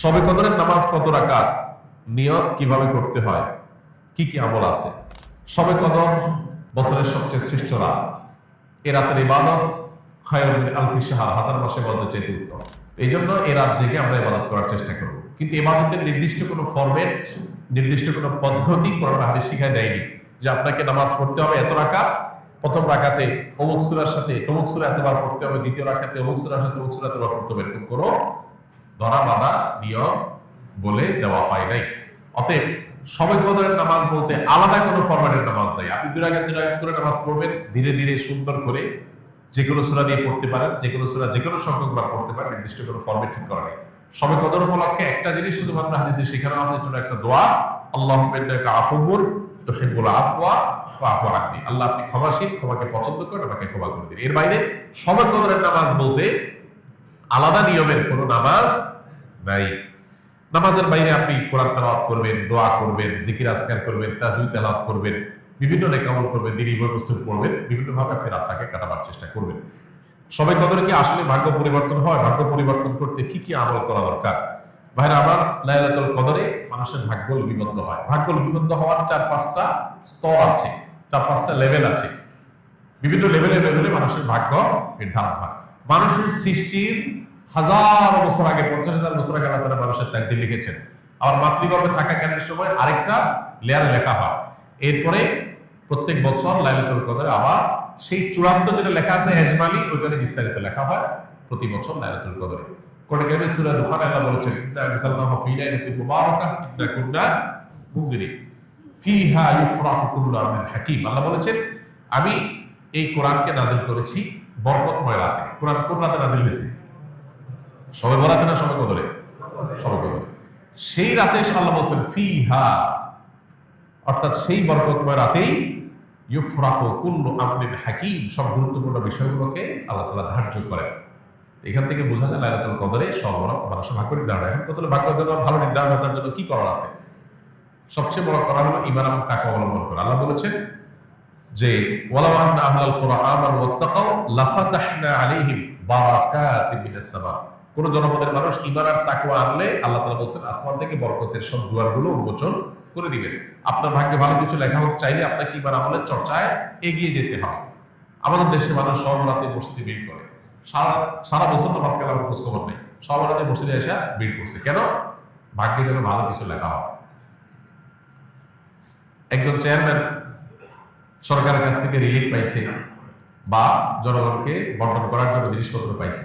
সবে কদরের নামাজ কত রাকাত? নিয়ত কীভাবে করতে হয়? কি কি আমল আছে? সবে কদর বছরের সবচেয়ে শ্রেষ্ঠ রাত। এ রাতের ইবাদত খায়রুল আলফি শাহর, হাজার মাসে ইবাদত চাইতে উত্তম। এই জন্য এ রাত জেগে আমরা ইবাদত করার চেষ্টা করব। কিন্তু ইবাদতের নির্দিষ্ট কোনো ফরম্যাট, নির্দিষ্ট কোনো পদ্ধতি কোরআন হাদিস শিখায় দেয়নি যে আপনাকে নামাজ পড়তে হবে এত রাকাত, প্রথম রাকাতে অমুক সুরার সাথে তমুক সুরা এতবার পড়তে হবে, দ্বিতীয় রাকাতে অমুক সুরার সাথে অমুক সুরা এতবার পড়তে হবে, এরকম কোনো ধরা বাঁধা নিয়ম বলে দেওয়া হয় নাই। অতএব সবাই কদরের নামাজ বলতে আলাদা কোনো ফরম্যাটের নামাজ নাই। আপনি দুই রাগাত দুই রাগাত করে নামাজ পড়বেন, ধীরে ধীরে সুন্দর করে যে কোনো সুরা দিয়ে পড়তে পারেন, যে কোনো সুরা যে কোনো সংখ্যক বার পড়তে পারেন, নির্দিষ্ট কোনো ফরম্যাট ঠিক করা নেই। সবে কদর উপলক্ষে একটা জিনিস শুধুমাত্র হাদিসে শেখানো আছে জন্য একটা দোয়া আল্লাহ আফুর তো হেবুল আফওয়া ফাফু আননি। আল্লাহ আপনি ক্ষমাশীল, ক্ষমাকে পছন্দ করেন, আমাকে ক্ষমা করে দিন। এর বাইরে সবে কদরের নামাজ বলতে আলাদা নিয়মের কোনো নামাজ নাই। নামাজের বাইরে আপনি কোরআন তেলাওয়াত করবেন, দোয়া করবেন, জিকির, আজকার করবেন তাজউদ তেলাওয়াত করবেন, বিভিন্ন নেকামল করবেন, দিনী বস্তু পড়বেন বিভিন্ন ভাবে আপনি রাতটাকে কাটাবার চেষ্টা করবেন। সবাই কদরে কি আসলে ভাগ্য পরিবর্তন হয়? ভাগ্য পরিবর্তন করতে কি কি আমল করা দরকার? ভাইরা আবার লাইলাতুল কদরে মানুষের ভাগ্য লিপিবদ্ধ হয়। ভাগ্য লিপিবদ্ধ হওয়ার চার পাঁচটা স্তর আছে, চার পাঁচটা লেভেল আছে। বিভিন্ন লেভেলে লেভেলে মানুষের ভাগ্য নির্ধারণ হয়। মানুষের সৃষ্টির হাজার বছর আগে, পঞ্চাশ হাজার বছর আগে আল্লাহ মানুষের তাকদির লিখেছেন। আবার মাতৃগর্ভে থাকাকালীন সময় আরেকটা লেয়ারে লেখা হয়। এরপরে প্রত্যেক বছর লাইলাতুল কদরে আবার সেই চূড়ান্ত যেটা লেখা আছে এজমালি ওইটারে বিস্তারিত লেখা হয় প্রতি বছর লাইলাতুল কদরে। কোরআন কারিমে সূরা দুখানে আল্লাহ বলেছেন, ইন্না আনজালনাহু ফী লাইলাতিন মুবারাকাহ ইন্না কুন্না মুনজিরিন। ফিহা ইউফরাহু কুল্লু আমরিন হাকীম। আল্লাহ বলেছেন, আমি এই কোরআনকে নাজিল করেছি বরকতময় রাতে। কোরআন কোন রাতে নাজিল হয়েছে? সবে বরাতে না? সবে কদরে? সবে কদরে। সেই রাতে আল্লাহ বলছেন ফিহা, অর্থাৎ সেই বরকতময় রাতেই ইউফরাকু কুল্লু আমরিন হাকিম, সব গুরুত্বপূর্ণ বিষয়গুলোকে আল্লাহ তাআলা ধার্য করেন। এখান থেকে বোঝা যায় লাইলাতুল কদরে সব মানুষের ভাগ্য নির্ধারণ এখন কত ভাগ্য জন্য ভালো নির্ধারণ তার জন্য কি করার আছে? সবচেয়ে বড় করা হলো ইমান এবং টাকা অবলম্বন করা। আল্লাহ বলেছেন যে, ওয়ালাউ আন্না আহলাল কুরআন আমানু ওয়াত্তাকাউ, লাফাতাহনা আলাইহিম বারাকাতিন মিনাস সামা। কোন জনপদের মানুষ ঈমান আর তাকওয়া আনলে আল্লাহ তাআলা বলছেন, আসমান থেকে বরকতের সব দুয়ারগুলো উন্মোচন করে দিবেন। আপনার ভাগ্যে ভালো কিছু লেখা হোক, চাইলে আপনাকে ঈমান আমলের চর্চায় এগিয়ে যেতে হবে। আমাদের দেশের মানুষ সব রাতে মসজিদে ভিড় করে। সারা বছর তো মাঝখানে আমার খোঁজ খবর নেই। সব রাতে মসজিদে এসে ভিড় করছে। কেন? ভাগ্যে যেন ভালো কিছু লেখা হয় একজন চেয়ারম্যান সরকারের কাছ থেকে রিলিফ পাইছে বা জনগণকে বন্টন করার জন্য জিনিসপত্র পাইছে।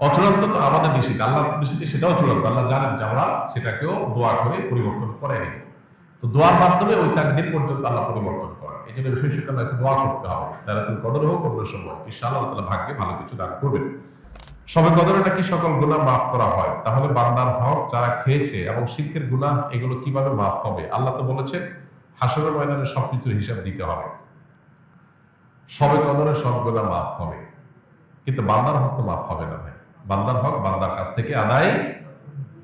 অচূড়ান্ত তো আমাদের নিষিদ্ধ আল্লাহ নিষিদ্ধ সেটাও চূড়ান্ত। আল্লাহ জানেন যে আমরা সেটাকেও দোয়া করে পরিবর্তন করে নিব তো দোয়ার মাধ্যমে ওই তাকদির পর্যন্ত আল্লাহ পরিবর্তন করেন। এই জন্য বিশেষ একটা লাগছে দোয়া করতে হবে। তারা তুমি কদর হোক অন্য সময়। ইনশাআল্লাহ তাআলা ভাগ্যে ভালো কিছু দান করবেন। সবে কদরে নাকি সকল গুনাহ মাফ করা হয়? তাহলে বান্দার হক যারা খেয়েছে এবং শিল্পের গুনাহ, এগুলো কীভাবে মাফ হবে? আল্লাহ তো বলেছেন, হাসরের ময়দানে সবকিছুর হিসাব দিতে হবে। সবে কদরে সব গুনাহ মাফ হবে। কিন্তু বান্দার হক তো মাফ হবে না ভাই। বান্দার হক, বান্দার কাছ থেকে আদায়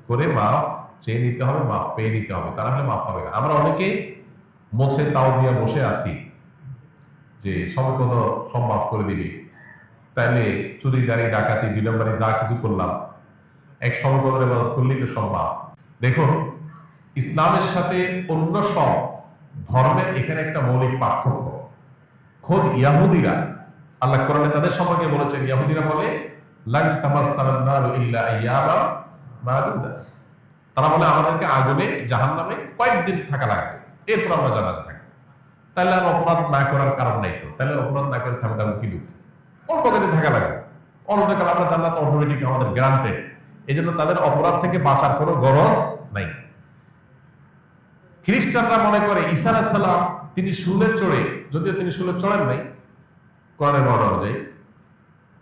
করে মাফ চেয়ে নিতে হবে, মাফ পেয়ে নিতে হবে। তা নাহলে মাফ না। আমরা অনেকে মোছে তাও দিয়ে বসে আছি যে সবে কত সব মাফ করে দিবি। তাইলে চুরি, দাঁড়ি, ডাকাতি দুই নম্বরে যা কিছু করলাম, এক সমকদরে মদত করলেই তো সব মাফ। দেখুন, ইসলামের সাথে অন্য সব ধর্মের এখানে একটা মৌলিক পার্থক্য। খোদ ইয়াহুদিরা, আল্লাহ কোরআনে তাদের সম্পর্কে বলেছেন, ইয়াহুদিরা বলে লান তামাসসানান নারু ইল্লা আইয়ামা মাদুদা তারা বলে, আমাদেরকে আগুনে জাহান নামে কয়েকদিন থাকা লাগবে। এরপর আমরা জানাতে থাকব। তাহলে আর অপরাধ না করার কারণ নাই তো। তাহলে অপরাধ না করে থাকতে কি দুঃখ। অল্প কদিন থাকা লাগবে। অল্পকাল আমরা জান্নাত অটোমেটিক আমাদের গ্রান্টেড এই জন্য তাদের অপরাধ থেকে বাঁচার কোনো গরজ নাই। খ্রিস্টানরা মনে করে, ঈসা আলাইসাল্লাম তিনি শুলে চড়ে, যদিও তিনি শুলে চড়েন নাই, কোরআনের বর্ণনা অনুযায়ী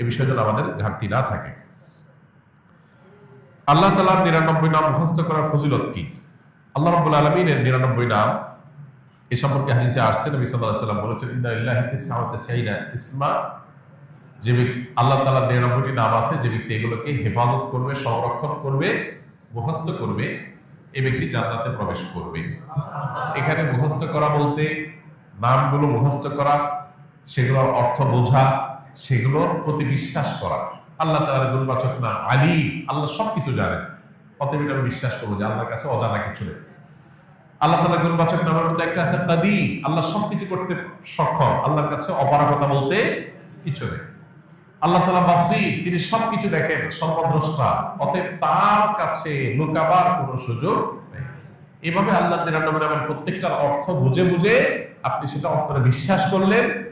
এ বিষয়ে যেন আমাদের ঘাটতি না থাকে। আল্লাহ তালার নিরানব্বই নাম মুখস্থ করার ফজিলত কি? আল্লাহ রব্বুল আলমিনের নিরানব্বই নাম এ সম্পর্কে হাদিসে আসছে, নবী সাল্লাম বলেছেন ইসমা। যে আল্লাহ তাআলার নিরানব্বইটি নাম আছে, যে ব্যক্তি এগুলোকে হেফাজত করবে, সংরক্ষণ করবে, মুখস্থ করবে এই ব্যক্তি জান্নাতে প্রবেশ করবে। এখানে মুখস্থ করা বলতে নামগুলো মুখস্থ করা, সেগুলোর অর্থ বোঝা সেগুলোর প্রতি বিশ্বাস করা। আল্লাহ তাআলার গুণবাচক না আলী, আল্লাহ সবকিছু জানেন। অতএব এটা আমি বিশ্বাস করব যে আল্লাহর কাছে অজানা কিছু নেই। আল্লাহ তালা গুণবাচক নামের মধ্যে একটা আছে কাদি আল্লাহ সবকিছু করতে সক্ষম। আল্লাহর কাছে অপারগতা বলতে কিছু নেই। আল্লাহ তালা বাসি তিনি সবকিছু দেখেন, সর্বদ্রষ্টা। অতএব তার কাছে লুকাবার কোনো সুযোগ নেই। এভাবে আল্লাহ নিরানব্বই নামের প্রত্যেকটার অর্থ বুঝে বুঝে আপনি সেটা অর্থে বিশ্বাস করলেন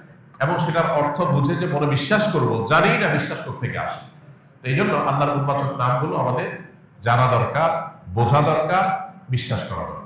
এবং সেটার অর্থ বুঝে যে মনে বিশ্বাস করব জানি না বিশ্বাস করতে থেকে আসে। তো এই জন্য আল্লাহর উন্মাচক নামগুলো আমাদের জানা দরকার, বোঝা দরকার, বিশ্বাস করা দরকার।